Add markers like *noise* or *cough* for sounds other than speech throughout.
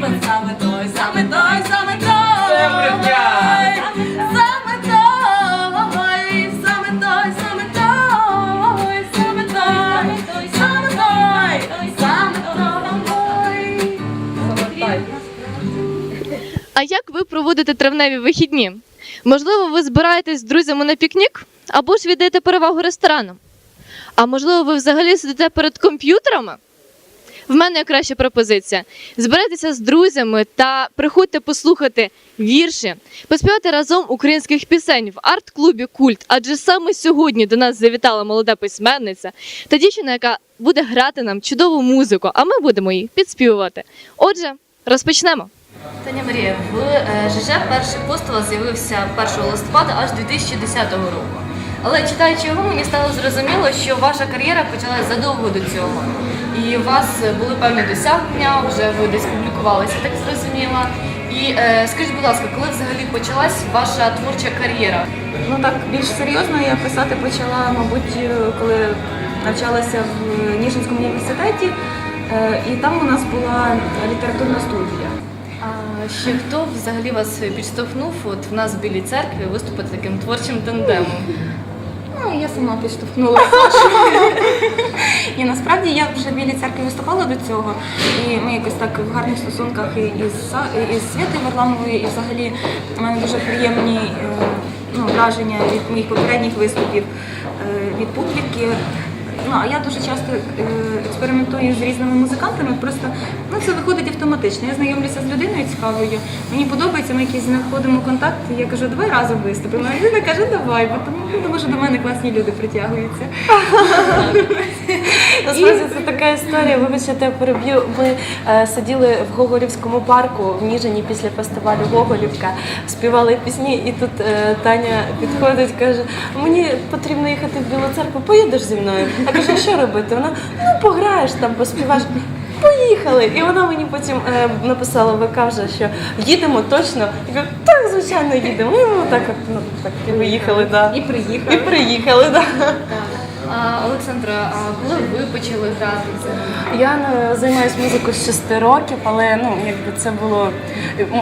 потрібен саме той, саме той, саме той. Саме той, саме той, саме той, саме той, саме той, саме той. А як ви проводите травневі вихідні? Можливо, ви збираєтесь з друзями на пікнік або ж віддаєте перевагу ресторанам? А можливо, ви взагалі сидите перед комп'ютерами? В мене краща пропозиція. Збирайтеся з друзями та приходьте послухати вірші, поспівати разом українських пісень в арт-клубі Культ. Адже саме сьогодні до нас завітала молода письменниця та дівчина, яка буде грати нам чудову музику, а ми будемо її підспівувати. Отже, розпочнемо. Таня Марія, в е, ЖЖ перший пост з'явився 1 листопада аж 2010 року. Але читаючи його, мені стало зрозуміло, що ваша кар'єра почалась задовго до цього. І у вас були певні досягнення, вже ви десь публікувалися, так зрозуміла. І е, скажіть, будь ласка, коли взагалі почалась ваша творча кар'єра? Ну так більш серйозно я писати почала, мабуть, е, коли навчалася в Ніжинському університеті, Е, і там у нас була літературна студія. А ще хто взагалі вас підштовхнув от в нас в Білій церкві виступити таким творчим тандемом? Ну, я сама підштовхнулася. *laughs* І насправді я вже в Білій церкві виступала до цього, і ми якось так в гарних стосунках і із, Са- і Святою Варламовою, і взагалі у мене дуже приємні е, ну, враження від моїх попередніх виступів е, від публіки. Ну, а я дуже часто е, експериментую з різними музикантами, просто ну, це виходить автоматично. Я знайомлюся з людиною цікавою, мені подобається, ми якісь знаходимо контакт, я кажу, давай разом виступимо. А людина каже, давай, бо тому, ну, тому що до мене класні люди притягуються. *laughs* Насправді це така історія. Вибачте, переб'ю. Ми е, сиділи в Гоголівському парку в Ніжині після фестивалю Гоголівка, співали пісні, і тут е, Таня підходить, каже: мені потрібно їхати в Білу церкву, поїдеш зі мною. Я кажу, що робити? Вона ну пограєш там, поспіваєш. Поїхали! І вона мені потім е, написала в ВК вже, що їдемо точно. Я кажу, так, звичайно, їдемо. І ми так, ну, так і виїхали, да. І приїхали. І приїхали, да. А, Олександра, а коли ви почали грати? Я е, займаюся музикою з 6 років, але ну якби це було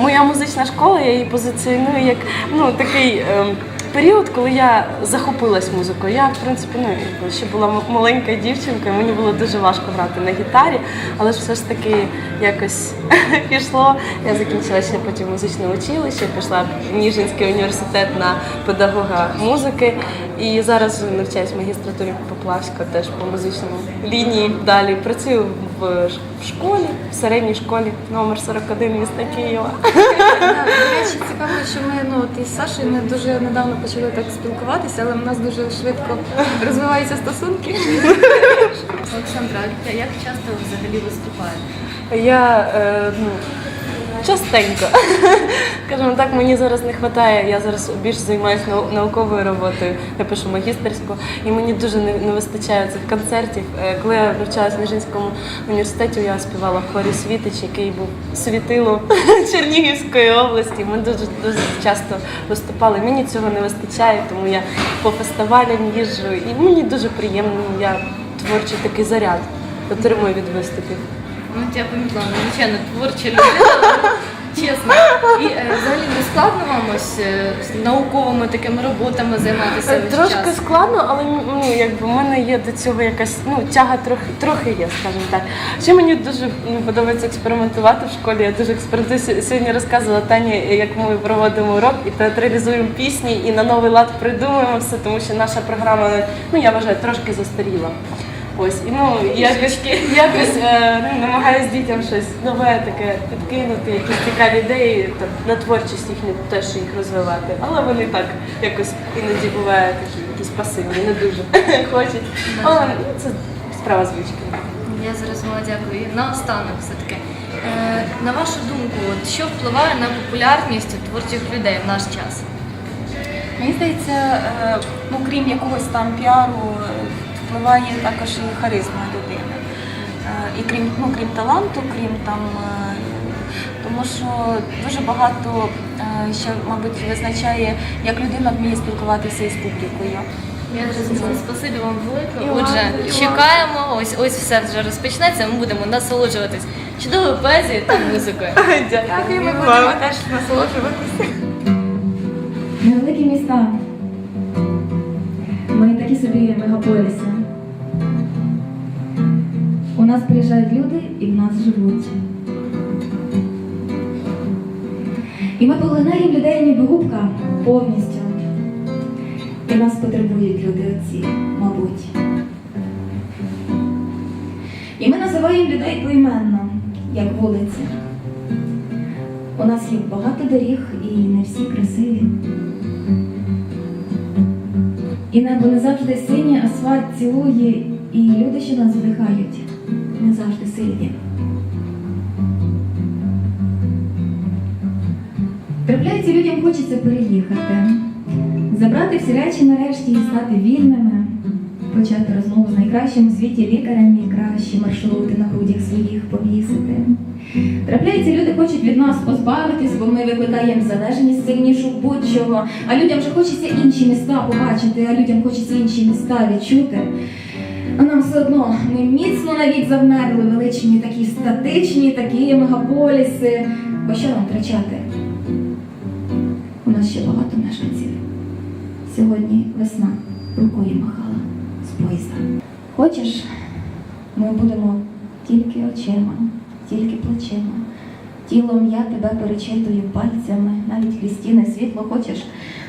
моя музична школа, я її позиціоную як ну такий. ем, Період, коли я захопилась музикою, я в принципі ну, ще була маленька дівчинка, і мені було дуже важко грати на гітарі, але ж все ж таки якось *laughs* пішло. Я закінчила ще потім музичне училище, пішла в Ніжинський університет на педагога музики. І зараз навчаюсь в магістратурі Поплавська теж по музичному лінії. Далі працюю в школі, в середній школі номер 41 міста Києва. До речі, цікаво, що ми ну от із Сашою ми дуже недавно почали так спілкуватися, але в нас дуже швидко розвиваються стосунки. Олександра, як часто ви взагалі виступаєте? Я е, ну, частенько. *laughs* Скажімо так, мені зараз не вистачає. Я зараз більш займаюся науковою роботою. Я пишу магістерську, і мені дуже не, вистачає цих концертів. Е, Коли я навчалася в Ніжинському університеті, я співала в хорі Світич, який був світило *laughs* Чернігівської області. Ми дуже дуже часто виступали. Мені цього не вистачає, тому я по фестивалям їжджу, і мені дуже приємно. Я творчий такий заряд отримую від виступів. Ну, я помітила, звичайно, творча *laughs* людина, чесно. І е, взагалі не складно вам ось е, з науковими такими роботами займатися весь Трошки час? складно, але ну якби в мене є до цього якась ну тяга трохи трохи є, скажімо так. Ще мені дуже ну, подобається експериментувати в школі. Я дуже експериментую. Сь- Сьогодні розказувала Тані, як ми проводимо урок і театралізуємо пісні, і на новий лад придумуємо все, тому що наша програма, ну я вважаю, трошки застаріла. Ось і ну якось якось е, ну, намагаюсь дітям щось нове таке підкинути, якісь цікаві ідеї там, на творчість їхню теж їх розвивати. Але вони так якось іноді бувають такі якісь пасивні, не дуже *laughs* хочуть. Але ну, це справа звички. Я зрозуміла, дякую. І Наостанок все-таки. Е, на вашу думку, от, що впливає на популярність творчих людей в наш час? Мені здається, е, ну крім якогось там піару, впливає також і харизма людини. Е, І крім, ну, крім таланту, крім там, е, тому що дуже багато е, ще, мабуть, визначає, як людина вміє спілкуватися із публікою. Я зрозуміла. Спасибі вам велике. Отже, чекаємо. Ось ось все вже розпочнеться. Ми будемо насолоджуватись чудовою поезією та музикою. *laughs* Дякую, ми будемо теж насолоджуватися. Невеликі міста. Ми такі собі мегаполіси. У нас приїжджають люди і в нас живуть. І ми поглинаємо людей ніби губка повністю. І нас потребують люди оці, мабуть. І ми називаємо людей поіменно, як вулиці. У нас є багато доріг і не всі красиві. І небо не завжди синє, асфальт цілує, і люди, що нас задихають, не завжди сильні. Трапляється, людям хочеться переїхати, забрати всі речі нарешті і стати вільними, почати розмову з найкращим у світі лікарем і кращі маршрути на грудях своїх повісити. Трапляється, люди хочуть від нас позбавитись, бо ми викликаємо залежність сильнішу будь-чого. А людям вже хочеться інші міста побачити, а людям хочеться інші міста відчути. А нам все одно ми міцно навік завмерли, величні, такі статичні, такі мегаполіси. Бо що нам втрачати? У нас ще багато мешканців. Сьогодні весна рукою махала з поїзда. Хочеш, ми будемо тільки очима, тільки плечима. Тілом я тебе перечитую пальцями, навіть крізь стіни світло хочеш.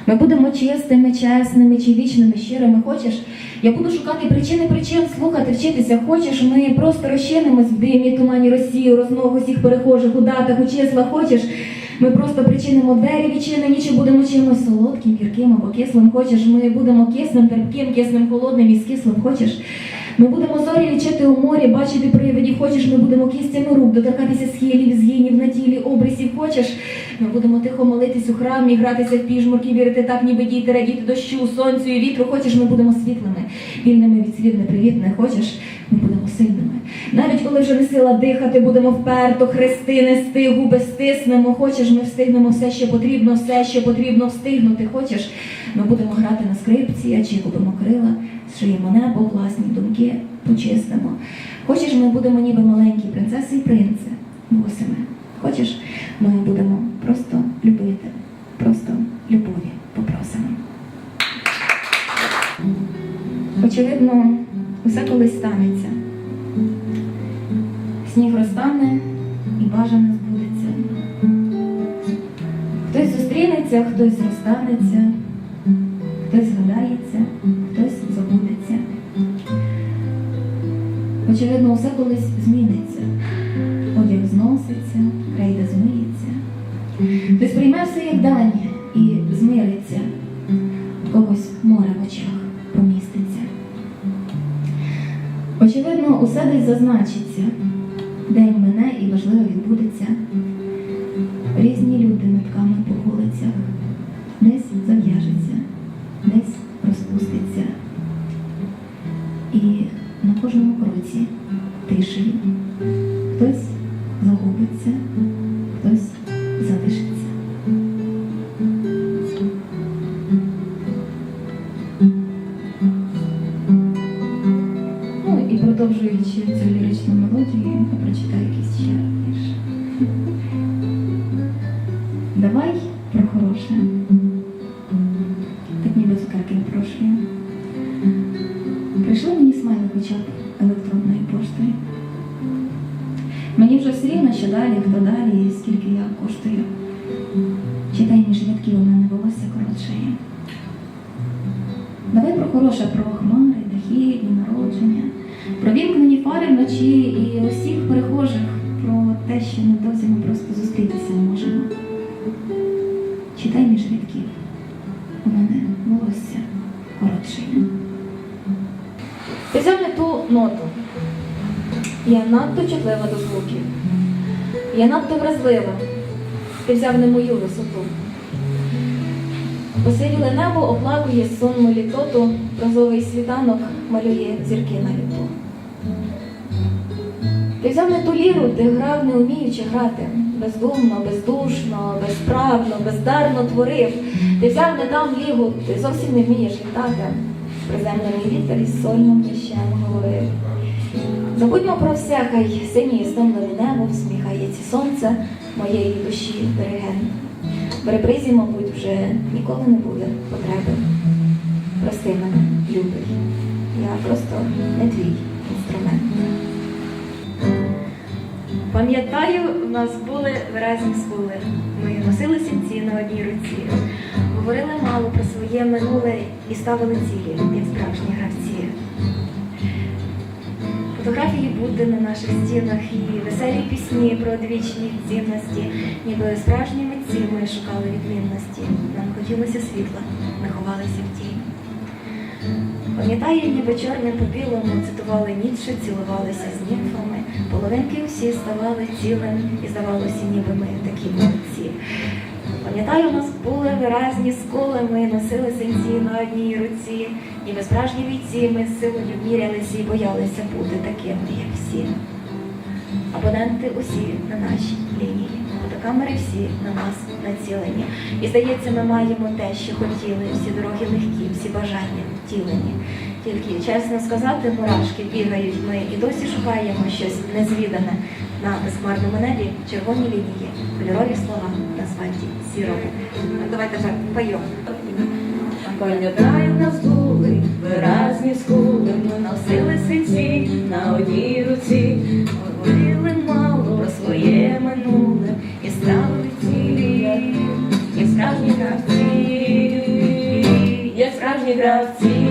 Ми будемо чистими, чесними чи вічними, щирими хочеш. Я буду шукати причини причин, слухати, вчитися. Хочеш, ми просто розчинимось в димі, тумані Росії, розмов усіх перехожих у датах, у числах. Хочеш, ми просто причинимо двері відчинені, чи будемо чимось солодким, гірким або кислим. Хочеш, ми будемо кисним, терпким, кисним, холодним і з кислим. Хочеш. Ми будемо зорі лічити у морі, бачити привидів, хочеш, ми будемо кістями рук, доторкатися схилів, згинів на тілі, обрисів, хочеш. Ми будемо тихо молитись у храмі, гратися в піжмурки, вірити так, ніби діти, радіти дощу, сонцю і вітру. Хочеш, ми будемо світлими, вільними від слів непривітне. Хочеш, ми будемо сильними. Навіть коли вже не сила дихати, будемо вперто хрести, нести, губи стиснемо. Хочеш, ми встигнемо все, що потрібно, все, що потрібно встигнути. Хочеш, ми будемо грати на скрипці, а чи губимо крила, зшиємо небо, власні думки почистимо. Хочеш, ми будемо ніби маленькі принцеси і принци, босими. Хочеш, ми будемо просто любити, просто любові попросимо. Очевидно, усе колись станеться. Сніг розтане і бажане збудеться. Хтось зустрінеться, хтось розстанеться, хтось згадається, хтось забудеться. Очевидно, усе колись зміниться. Одяг зноситься, крейда змиється. Хтось прийме все як дань і змириться. У когось море в очах поміститься. Очевидно, усе десь зазначиться. День мине і важливо відбудеться. Вже все рівно, що далі, хто далі, скільки я коштую. Читай між рядків у мене волосся коротшає. Давай про хороше, про хмари, дахи і народження, про вімкнені фари вночі і усіх перехожих, про те, що недовзі ми просто зустрітися не можемо. Читай між рядків. У мене волосся коротшає. Ти взяв ту ноту. Я надто чутлива до звуків. Я надто вразлива. Ти взяв не мою висоту. Посивіле небо оплакує сонну літоту, розовий світанок малює зірки на літу. Ти взяв не ту ліру, ти грав, не вміючи грати. Бездумно, бездушно, безправно, бездарно творив. Ти взяв не там лігу, ти зовсім не вмієш літати. приземлений вітер із сольним плещем говорив. Забудьмо про все, хай синє і небо, всміхається сонце моєї душі береген. В репризі, мабуть, вже ніколи не буде потреби. Прости мене, любий, я просто не твій інструмент. Пам'ятаю, в нас були виразні скули. Ми носили сінці на одній руці, говорили мало про своє минуле і ставили цілі, як справжні гравці. Фотографії Будди на наших стінах і веселі пісні про одвічні цінності, ніби справжні митці ми шукали відмінності. Нам хотілося світла, ми ховалися в тінь. Пам'ятаю, ніби чорним по білому цитували Ніцше, цілувалися з німфами, половинки усі ставали цілим, і здавалося, ніби ми такі молодці. Пам'ятаю, у нас були виразні скули, ми носили синці на одній руці, ніби справжні бійці, ми силою мірялися і боялися бути такими, як всі. Абоненти усі на нашій лінії, фотокамери всі на нас націлені. І здається, ми маємо те, що хотіли, всі дороги легкі, всі бажання втілені тільки, чесно сказати, поражки бігають ми і досі шукаємо щось незвідане на хмарному небі, червоні лінії, кольорові слова на асфальті сірому. Давайте вже пойомо. Пам'ятаю, нас були виразні скули, ми носили синці на одній руці, говорили мало про своє минуле і стали цілі, як справжні гравці, як справжні гравці.